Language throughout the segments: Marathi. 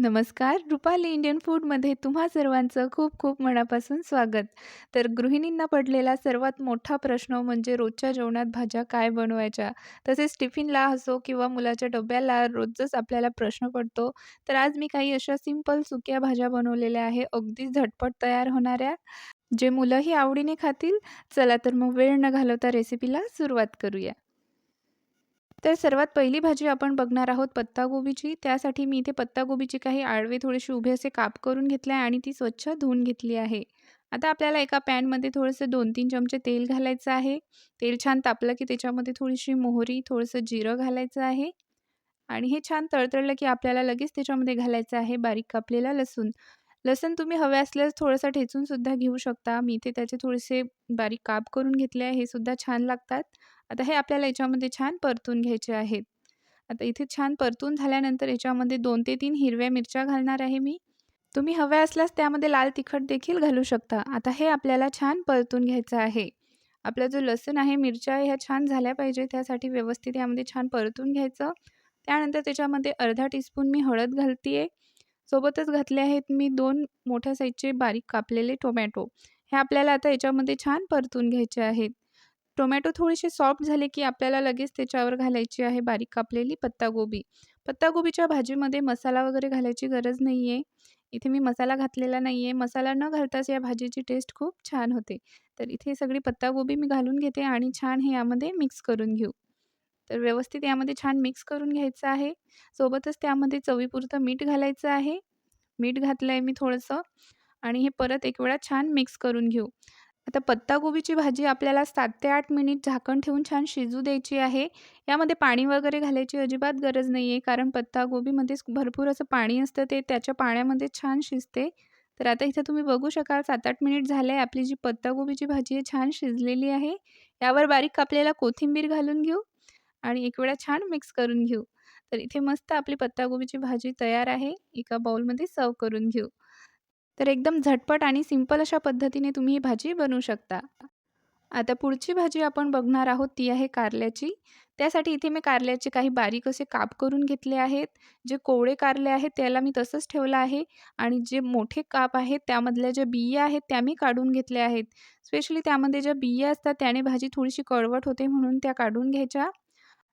नमस्कार. रुपाली इंडियन फूडमध्ये तुम्हा सर्वांचं खूप खूप मनापासून स्वागत. तर गृहिणींना पडलेला सर्वात मोठा प्रश्न म्हणजे रोजच्या जेवणात भाज्या काय बनवायच्या? तसेच टिफिनला असो किंवा मुलाच्या डब्याला रोजच आपल्याला प्रश्न पडतो. तर आज मी काही अशा सिंपल सुक्या भाज्या बनवलेल्या आहे, अगदी झटपट तयार होणाऱ्या, जे मुलंही आवडीने खातील. चला तर मग वेळ न घालवता रेसिपीला सुरुवात करूया. तर सर्वात पहिली भाजी आपण बघणार आहोत पत्तागोबीची त्यासाठी मी इथे पत्तागोबीची काही आडवे थोडेसे उभे असे काप करून घेतले आहे आणि ती स्वच्छ धुवून घेतली आहे. आता आपल्याला एका पॅनमध्ये थोडंसं 2-3 चमचे तेल घालायचं आहे. तेल छान तापलं की त्याच्यामध्ये थोडीशी मोहरी, थोडंसं जिरं घालायचं आहे आणि हे छान तळतळलं की आपल्याला लगेच त्याच्यामध्ये घालायचं आहे बारीक कापलेला लसूण. लसूण तुम्ही हवे असल्यास थोडंसं ठेचूनसुद्धा घेऊ शकता. मी इथे त्याचे थोडेसे बारीक काप करून घेतले आहे. हे सुद्धा छान लागतात. आता हे आपल्याला याच्यामध्ये छान परतून घ्यायचे आहेत. आता इथे छान परतून झाल्यानंतर याच्यामध्ये दोन ते तीन हिरव्या मिरच्या घालणार आहे मी. तुम्ही हव्या असल्यास त्यामध्ये लाल तिखट देखील घालू शकता. आता हे आपल्याला छान परतून घ्यायचं आहे. आपला जो लसूण आहे, मिरच्या ह्या छान झाल्या पाहिजे त्यासाठी व्यवस्थित यामध्ये छान परतून घ्यायचं. त्यानंतर त्याच्यामध्ये अर्धा टीस्पून मी हळद घालते सोबतच घातले आहेत मी दोन मोठ्या साईजचे बारीक कापलेले टोमॅटो. हे आपल्याला आता याच्यामध्ये छान परतून घ्यायचे आहेत. टोमॅटो थोडेसे सॉफ्ट झाले की आपल्याला लगेच त्याच्यावर घालायची आहे बारीक कापलेली पत्तागोबी पत्ताकोबीच्या भाजीमध्ये मसाला वगैरे घालायची गरज नाही आहे. इथे मी मसाला घातलेला नाही आहे. मसाला न घालताच या भाजीची टेस्ट खूप छान होते. तर इथे सगळी पत्तागोबी मी घालून घेते आणि छान हे यामध्ये मिक्स करून घेऊ. तर व्यवस्थित यामध्ये छान मिक्स करून घ्यायचं आहे. सोबतच त्यामध्ये चवीपुरतं मीठ घालायचं आहे. मीठ घातलं आहे मी थोडंसं आणि हे परत एक वेळा छान मिक्स करून घेऊ. आता पत्ताकोबीची भाजी आपल्याला सात ते आठ मिनिट झाकण ठेवून छान शिजू द्यायची आहे. यामध्ये पाणी वगैरे घालायची अजिबात गरज नाही आहे, कारण पत्ताकोबीमध्येच भरपूर असं पाणी असतं, ते त्याच्या पाण्यामध्ये छान शिजते. तर आता इथं तुम्ही बघू शकाल 7-8 मिनिट झाले आपली जी पत्ताकोबीची भाजी आहे छान शिजलेली आहे. यावर बारीक कापलेला कोथिंबीर घालून घेऊ आणि एक वेळा छान मिक्स करून घेऊ. तर इथे मस्त आपली पत्ताकोबीची भाजी तयार आहे. एका बाउलमध्ये सर्व करून घेऊ. तर एकदम झटपट आणि सिंपल अशा पद्धतीने तुम्ही ही भाजी बनवू शकता. आता पुढची भाजी आपण बघणार आहोत ती आहे कारल्याची. त्यासाठी इथे मी कारल्याचे काही बारीक असे काप करून घेतले आहेत. जे कोवळे कारले आहेत त्याला मी तसंच ठेवलं आहे आणि जे मोठे काप आहेत त्यामधल्या ज्या बिया आहेत त्या मी काढून घेतल्या आहेत. स्पेशली त्यामध्ये ज्या बिया असतात त्याने भाजी थोडीशी कडवट होते म्हणून त्या काढून घ्यायच्या.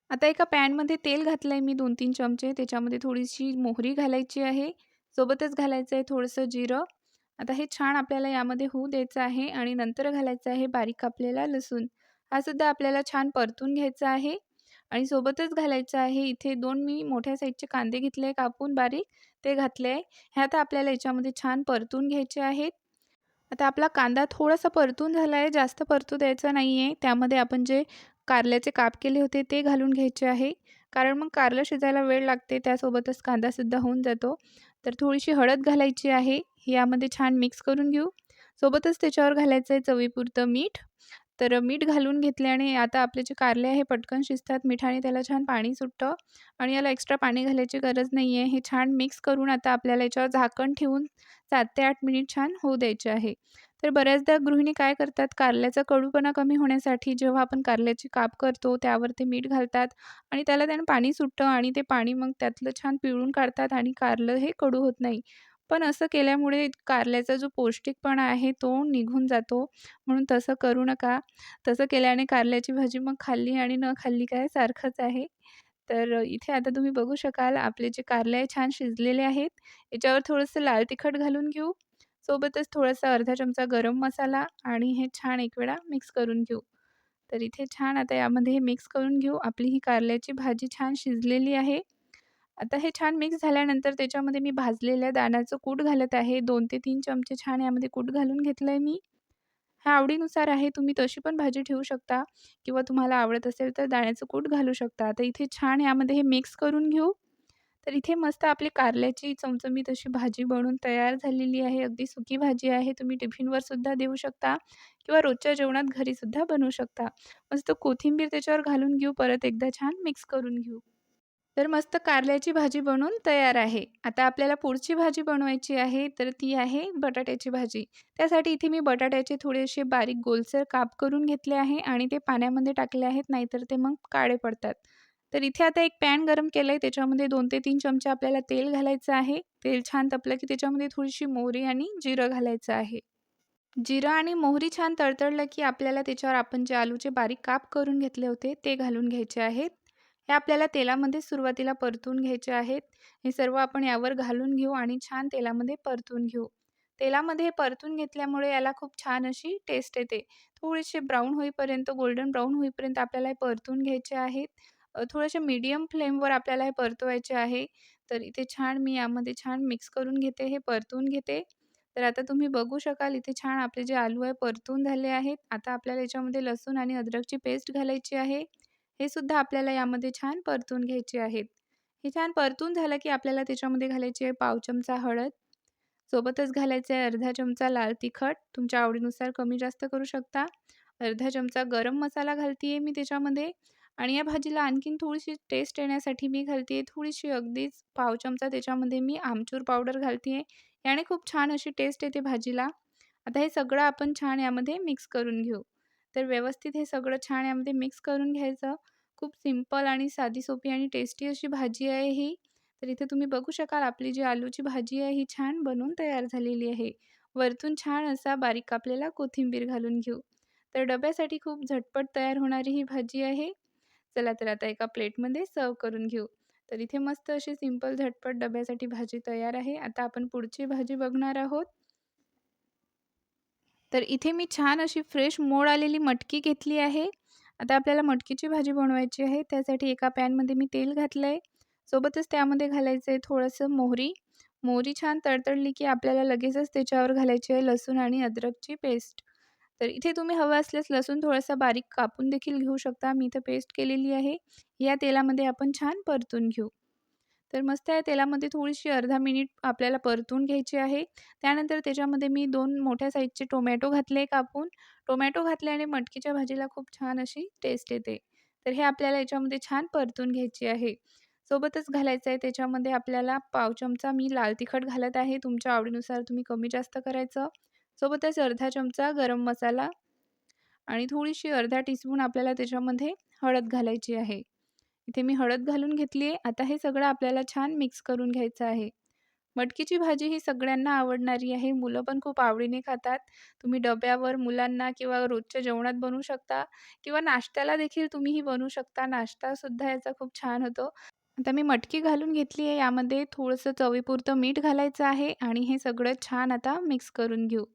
आता एका पॅनमध्ये तेल घातलं आहे मी 2-3 चमचे. त्याच्यामध्ये थोडीशी मोहरी घालायची आहे. सोबतच घालायचं आहे थोडंसं जिरं आता हे छान आपल्याला यामध्ये होऊ द्यायचं आहे आणि नंतर घालायचं आहे बारीक कापलेला लसूण. हा सुद्धा आपल्याला छान परतून घ्यायचा आहे आणि सोबतच घालायचं आहे इथे दोन मी मोठ्या साईजचे कांदे घेतले कापून बारीक, ते घातले आहे. हे आता आपल्याला याच्यामध्ये छान परतून घ्यायचे आहेत. आता आपला कांदा थोडासा परतून झाला आहे, जास्त परतू द्यायचा नाही आहे. त्यामध्ये आपण जे कारल्याचे काप केले होते ते घालून घ्यायचे आहे. कारण मग कारलं शिजायला वेळ लागते, त्यासोबतच कांदासुद्धा होऊन जातो. तर थोडीशी हळद घालायची आहे. यामध्ये छान मिक्स करून घेऊ. सोबतच त्याच्यावर घालायचं आहे चवीपुरतं मीठ. तर मीठ घालून घेतल्याने आता आपले जे कारले आहे पटकन शिजतात मिठाने त्याला छान पाणी सुटतं आणि याला एक्स्ट्रा पाणी घालायची गरज नाही आहे. हे छान मिक्स करून आता आपल्याला याच्यावर झाकण ठेवून सात ते आठ मिनिट छान होऊ द्यायचे आहे. तर बऱ्याचदा गृहिणी काय करतात कारल्याचा कडूपणा कमी होण्यासाठी जेव्हा आपण कारल्याची काप करतो त्यावर ते मीठ घालतात आणि त्याला त्यानं पाणी सुटतं आणि ते पाणी मग त्यातलं छान पिळून काढतात आणि कारलं हे कडू होत नाही. पण असं केल्यामुळे कारल्याचा जो पौष्टिकपणा आहे तो निघून जातो. म्हणून तसं करू नका. तसं केल्याने कारल्याची भाजी मग खाल्ली आणि न खाल्ली काय सारखंच आहे. तर इथे आता तुम्ही बघू शकाल आपले जे कारले छान शिजलेले आहेत. याच्यावर थोडंसं लाल तिखट घालून घेऊ. सोबतच थोडासा अर्धा चमचा गरम मसाला आणि हे छान एक वेळा मिक्स करून घेऊ. तर इथे छान आता यामध्ये हे मिक्स करून घेऊ. आपली ही कारल्याची भाजी छान शिजलेली आहे. आता हे छान मिक्स झाल्यानंतर त्याच्यामध्ये मी भाजलेल्या दाण्याचं कूट घालत आहे. दोन ते तीन चमचे छान यामध्ये कूट घालून घेतलं आहे मी. हा आवडीनुसार आहे. तुम्ही तशी पण भाजी ठेवू शकता किंवा तुम्हाला आवडत असेल तर दाण्याचं कूट घालू शकता. आता इथे छान यामध्ये हे मिक्स करून घेऊ. तर इथे मस्त आपली कारल्याची चमचमीत अशी भाजी बनून तयार झालेली आहे. अगदी सुकी भाजी आहे. तुम्ही टिफिनवर सुद्धा देऊ शकता किंवा रोजच्या जेवणात घरीसुद्धा बनवू शकता. मस्त कोथिंबीर त्याच्यावर घालून घेऊ. परत एकदा छान मिक्स करून घेऊ. तर मस्त कारल्याची भाजी बनवून तयार आहे. आता आपल्याला पुढची भाजी बनवायची आहे, तर ती आहे बटाट्याची भाजी. त्यासाठी इथे मी बटाट्याचे थोडेसे बारीक गोलसर काप करून घेतले आहे आणि ते पाण्यामध्ये टाकले आहेत, नाहीतर ते मग काळे पडतात. तर इथे आता एक पॅन गरम केलं आहे त्याच्यामध्ये दोन ते तीन चमचे आपल्याला तेल घालायचं आहे. तेल छान तपलं की त्याच्यामध्ये थोडीशी मोहरी आणि जिरं घालायचं आहे. जिरं आणि मोहरी छान तडतडलं की आपल्याला त्याच्यावर आपण जे आलूचे बारीक काप करून घेतले होते ते घालून घ्यायचे आहेत. हे आपल्याला तेलामध्ये सुरुवातीला परतून घ्यायचे आहेत. हे सर्व आपण यावर घालून घेऊ आणि छान तेलामध्ये परतून घेऊ. तेलामध्ये परतून घेतल्यामुळे याला खूप छान अशी टेस्ट येते. थोडेसे ब्राऊन होईपर्यंत, गोल्डन ब्राऊन होईपर्यंत आपल्याला हे परतून घ्यायचे आहेत. अ, मीडियम फ्लेमवर आपल्याला हे परतवायचे आहे. तर इथे छान मी यामध्ये छान मिक्स करून घेते, हे परतून घेते. तर आता तुम्ही बघू शकाल इथे छान आपले जे आलू आहे परतून झाले आहेत. आता आपल्याला याच्यामध्ये लसूण आणि अद्रकची पेस्ट घालायची आहे. हे सुद्धा आपल्याला यामध्ये छान परतून घ्यायचे आहेत. हे छान परतून झालं की आपल्याला त्याच्यामध्ये घालायची आहे पाव चमचा हळद. सोबतच घालायचं आहे अर्धा चमचा लाल तिखट, तुमच्या आवडीनुसार कमी जास्त करू शकता. अर्धा चमचा गरम मसाला घालते आहे मी त्याच्यामध्ये आणि या भाजीला आणखीन थोडीशी टेस्ट येण्यासाठी मी घालते आहे थोडीशी अगदीच पाव चमचा त्याच्यामध्ये मी आमचूर पावडर घालते आहे. याने खूप छान अशी टेस्ट येते भाजीला. आता हे सगळं आपण छान यामध्ये मिक्स करून घेऊ. तर व्यवस्थित हे सगळं छान यामध्ये मिक्स करून घ्यायचं. खूप सिंपल आणि साधी सोपी आणि टेस्टी अशी भाजी आहे ही. तर इथे तुम्ही बघू शकाल आपली जी आलूची भाजी आहे ही छान बनून तयार झालेली आहे. वरतून छान असा बारीक कापलेला कोथिंबीर घालून घेऊ. तर डब्यासाठी खूप झटपट तयार होणारी ही भाजी आहे. चला तर आता एका प्लेटमध्ये सर्व करून घेऊ. तर इथे मस्त अशी सिंपल झटपट डब्यासाठी भाजी तयार आहे. आता आपण पुढची भाजी बघणार आहोत. तर इथे मी छान अशी फ्रेश मोड आलेली मटकी घेतली आहे. आता आपल्याला मटकीची भाजी बनवायची आहे. त्यासाठी एका पॅनमध्ये मी तेल घातलं आहे. सोबतच त्यामध्ये घालायचं आहे थोडंसं मोहरी. मोहरी छान तडतडली की आपल्याला लगेचच त्याच्यावर घालायची आहे लसूण आणि अद्रकची पेस्ट. तर इथे तुम्ही हवं असल्यास लसूण थोडासा बारीक कापून देखील घेऊ शकता. मी इथं पेस्ट केलेली आहे. या तेलामध्ये आपण छान परतून घेऊ. तर मस्त या तेलामध्ये थोडीशी अर्धा मिनिट आपल्याला परतून घ्यायची आहे. त्यानंतर त्याच्यामध्ये मी दोन मोठ्या साईजचे टोमॅटो घातले कापून. टोमॅटो घातल्याने मटकीच्या भाजीला खूप छान अशी टेस्ट येते. तर हे आपल्याला याच्यामध्ये छान परतून घ्यायची आहे. सोबतच घालायचं आहे त्याच्यामध्ये आपल्याला पाव चमचा मी लाल तिखट घालत आहे. तुमच्या आवडीनुसार तुम्ही कमी जास्त करायचं. सोबतच अर्धा चमचा गरम मसाला आणि थोडीशी अर्धा टीस्पून आपल्याला त्याच्यामध्ये हळद घालायची आहे. इथे मी हळद घालून घेतली आहे. आता हे सगळं आपल्याला छान मिक्स करून घ्यायचं आहे. मटकीची भाजी ही सगळ्यांना आवडणारी आहे. मुलं पण खूप आवडीने खातात. तुम्ही डब्यावर मुलांना किंवा रोजच्या जेवणात बनवू शकता किंवा नाश्त्याला देखील तुम्ही ही बनवू शकता. नाश्तासुद्धा याचा खूप छान होतो. आता मी मटकी घालून घेतली आहे. यामध्ये थोडंसं चवीपुरतं मीठ घालायचं आहे आणि हे सगळं छान आता मिक्स करून घेऊ.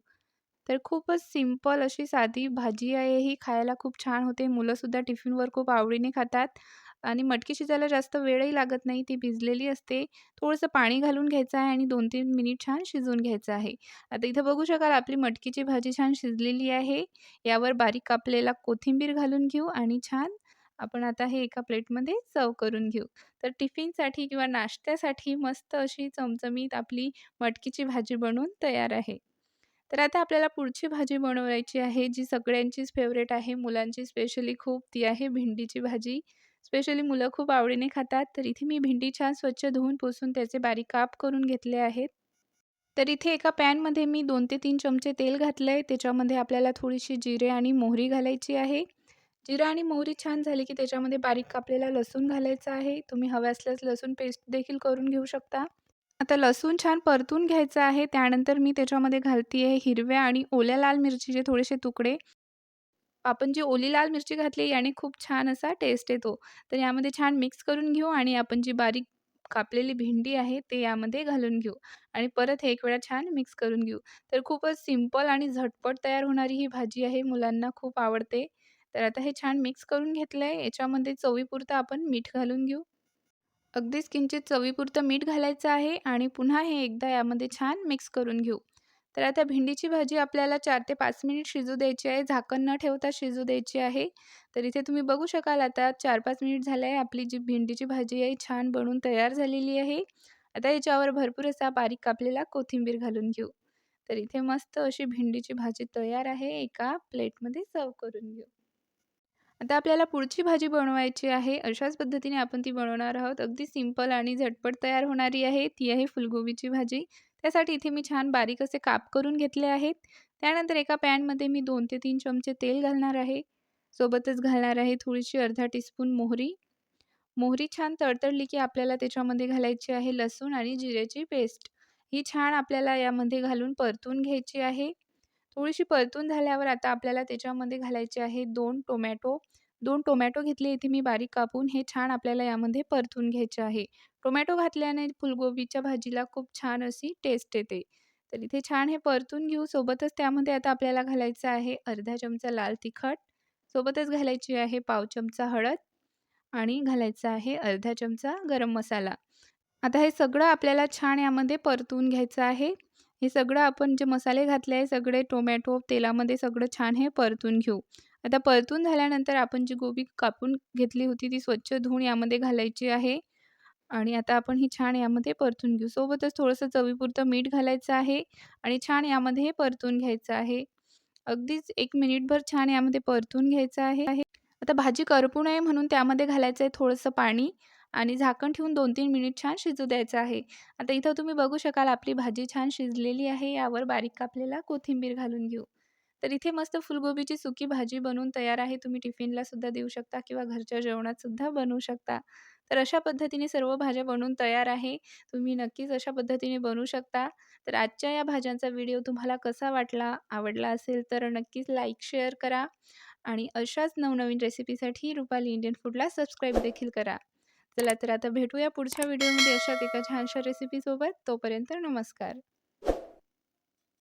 तर खूपच सिंपल अशी साधी भाजी आहे ही. खायला खूप छान होते. मुलंसुद्धा टिफिनवर खूप आवडीने खातात आणि मटकी शिजायला जास्त वेळही लागत नाही. ती भिजलेली असते. थोडंसं पाणी घालून घ्यायचं आहे आणि 2-3 मिनिट छान शिजवून घ्यायचं आहे. आता इथं बघू शकाल आपली मटकीची भाजी छान शिजलेली आहे. यावर बारीक कापलेला कोथिंबीर घालून घेऊ आणि छान आपण आता हे एका प्लेटमध्ये सर्व करून घेऊ. तर टिफिनसाठी किंवा नाश्त्यासाठी मस्त अशी चमचमीत आपली मटकीची भाजी बनवून तयार आहे. तर आता आपल्याला पुढची भाजी बनवायची आहे जी सगळ्यांचीच फेवरेट आहे. मुलांची स्पेशली खूप ती आहे भेंडीची भाजी. स्पेशली मुलं खूप आवडीने खातात. तर इथे मी भेंडी छान स्वच्छ धुवून पुसून त्याचे बारीक काप करून घेतले आहेत. तर इथे एका पॅनमध्ये मी दोन ते तीन चमचे तेल घातलं आहे. त्याच्यामध्ये आपल्याला थोडीशी जिरे आणि मोहरी घालायची आहे. जिरं आणि मोहरी छान झाली की त्याच्यामध्ये बारीक कापलेला लसूण घालायचा आहे. तुम्ही हवे असल्यास लसूण पेस्ट देखील करून घेऊ शकता. आता लसूण छान परतून घ्यायचं आहे. त्यानंतर मी त्याच्यामध्ये घालते आहे हिरव्या आणि ओल्या लाल मिरचीचे थोडेसे तुकडे. आपण जी ओली लाल मिरची घातली याने खूप छान असा टेस्ट येतो. तर यामध्ये छान मिक्स करून घेऊ आणि आपण जी बारीक कापलेली भेंडी आहे ते यामध्ये घालून घेऊ आणि परत हे एक वेळा छान मिक्स करून घेऊ. तर खूपच सिंपल आणि झटपट तयार होणारी ही भाजी आहे. मुलांना खूप आवडते. तर आता हे छान मिक्स करून घेतलं आहे. याच्यामध्ये चवीपुरतं आपण मीठ घालून घेऊ. अगदीच किंचित चवीपुरतं मीठ घालायचं आहे आणि पुन्हा हे एकदा यामध्ये छान मिक्स करून घेऊ. तर आता भेंडीची भाजी आपल्याला चार ते पाच मिनिट शिजू द्यायची आहे. झाकण न ठेवता शिजू द्यायची आहे. तर इथे तुम्ही बघू शकाल आता 4-5 मिनिट झाले आहे. आपली जी भेंडीची भाजी आहे छान बनून तयार झालेली आहे. आता याच्यावर भरपूर असा बारीक कापलेला कोथिंबीर घालून घेऊ. तर इथे मस्त अशी भेंडीची भाजी तयार आहे. एका प्लेटमध्ये सर्व करून घेऊ. आता आपल्याला पुढची भाजी बनवायची आहे. अशाच पद्धतीने आपण ती बनवणार आहोत. अगदी सिंपल आणि झटपट तयार होणारी आहे. ती आहे फुलगोबीची भाजी. त्यासाठी इथे मी छान बारीक असे काप करून घेतले आहेत. त्यानंतर एका पॅनमध्ये मी दोन ते तीन चमचे तेल घालणार आहे. सोबतच घालणार आहे थोडीशी अर्धा टीस्पून मोहरी. मोहरी छान तडतडली की आपल्याला त्याच्यामध्ये घालायची आहे लसूण आणि जिऱ्याची पेस्ट. ही छान आपल्याला यामध्ये घालून परतून घ्यायची आहे. थोडीशी परतून झाल्यावर आता आपल्याला त्याच्यामध्ये घालायचे आहे दोन टोमॅटो. दोन टोमॅटो घेतले इथे मी बारीक कापून. हे छान आपल्याला यामध्ये परतून घ्यायचे आहे. टोमॅटो घातल्याने फुलगोबीच्या भाजीला खूप छान अशी टेस्ट येते. तर इथे छान हे परतून घेऊ. सोबतच त्यामध्ये आता आपल्याला घालायचं आहे अर्धा चमचा लाल तिखट, सोबतच घालायची आहे पाव चमचा हळद आणि घालायचा आहे अर्धा चमचा गरम मसाला. आता हे सगळं आपल्याला छान यामध्ये परतून घ्यायचं आहे. हे सगळं आपण जे मसाले घातले आहे सगळे टोमॅटो तेलामध्ये सगळं छान हे परतून घेऊ. आता परतून झाल्यानंतर आपण जी गोबी कापून घेतली होती ती स्वच्छ धुवून यामध्ये घालायची आहे आणि आता आपण ही छान यामध्ये परतून घेऊ. सोबतच थोडंसं चवीपुरतं मीठ घालायचं आहे आणि छान यामध्ये हे परतून घ्यायचं आहे. अगदीच एक मिनिटभर छान यामध्ये परतून घ्यायचं आहे. आता भाजी करपू नये म्हणून त्यामध्ये घालायचं आहे थोडंसं पाणी आणि झाकण ठेवून 2-3 मिनिट छान शिजू द्यायचं आहे. आता इथं तुम्ही बघू शकाल आपली भाजी छान शिजलेली आहे. यावर बारीक कापलेला कोथिंबीर घालून घेऊ. तर इथे मस्त फुलगोबीची सुकी भाजी बनवून तयार आहे. तुम्ही टिफिनला सुद्धा देऊ शकता किंवा घरच्या जेवणात सुद्धा बनवू शकता. तर अशा पद्धतीने सर्व भाज्या बनवून तयार आहे. तुम्ही नक्कीच अशा पद्धतीने बनवू शकता. तर आजच्या या भाज्यांचा व्हिडिओ तुम्हाला कसा वाटला? आवडला असेल तर नक्कीच लाईक, शेअर करा आणि अशाच नवनवीन रेसिपीसाठी रुपाली इंडियन फूडला सबस्क्राईब देखील करा. चला तर आता भेटूया पुढच्या व्हिडिओमध्ये अशाच एका छानशा रेसिपीसोबत. तोपर्यंत नमस्कार.